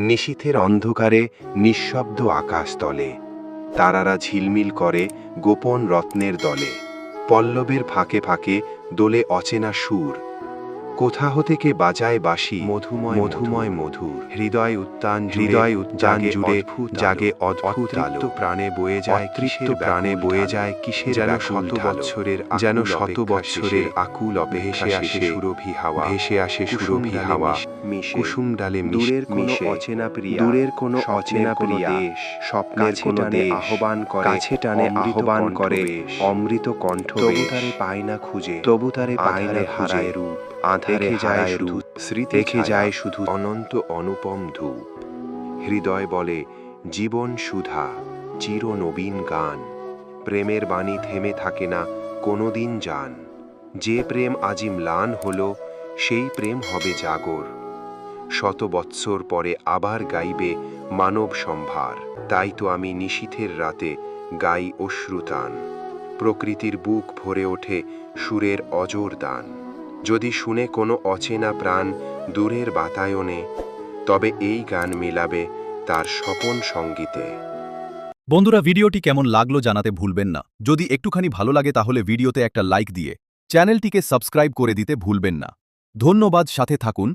নিশীথের অন্ধকারে নিঃশব্দ আকাশ তলে তারারা ঝিলমিল করে গোপন রত্নের দলে। পল্লবের ফাঁকে ফাঁকে দোলে অচেনা সুর। কোথা হতে কে বাজায় বাসি মধুময় মধুময় মধুর। হৃদয় উত্তান হৃদয় উত্তান জুড়ে জাগে অদ্ভুত আলো। প্রাণে বয়ে যায় তৃপ্ত প্রাণে বয়ে যায় কিসের যেন শত বৎসরের যেন শত বৎসরের আকুল ভেসে আসে সুরভি হাওয়া। ভেসে আসে সুরভি হাওয়া। কুসুম ডালে দূরের কোনো অচেনা প্রিয়া। দূরের কোনো অচেনা প্রিয়া। স্বপ্নের কোনো দেশ। আহ্বান করে। কাছে টানে আহ্বান করে। অমৃত কণ্ঠ তবু তারে পায় না খুঁজে। তবু তারে পায় না হারায় রূপ। আধারে যায় রূপ স্মৃতি দেখে যায় শুধু অনন্ত অনুপম ধূপ। হৃদয় বলে জীবন সুধা চির নবীন গান। প্রেমের বাণী থেমে থাকে না কোনোদিন যান যে প্রেম আজি ম্লান হলো সেই প্রেম হবে জাগর। শত বৎসর পরে আবার গাইবে মানব সম্ভার। তাই তো আমি নিশীথের রাতে গাই অশ্রুতান। প্রকৃতির বুক ভরে ওঠে সুরের অজর দান। যদি শুনে কোনো অচেনা প্রাণ দূরের বাতায়নে, তবে এই গান মিলাবে তার স্বপন সঙ্গীতে। বন্ধুরা, ভিডিওটি কেমন লাগল জানাতে ভুলবেন না। যদি একটুখানি ভালো লাগে তাহলে ভিডিওতে একটা লাইক দিয়ে চ্যানেলটিকে সাবস্ক্রাইব করে দিতে ভুলবেন না। ধন্যবাদ, সাথে থাকুন।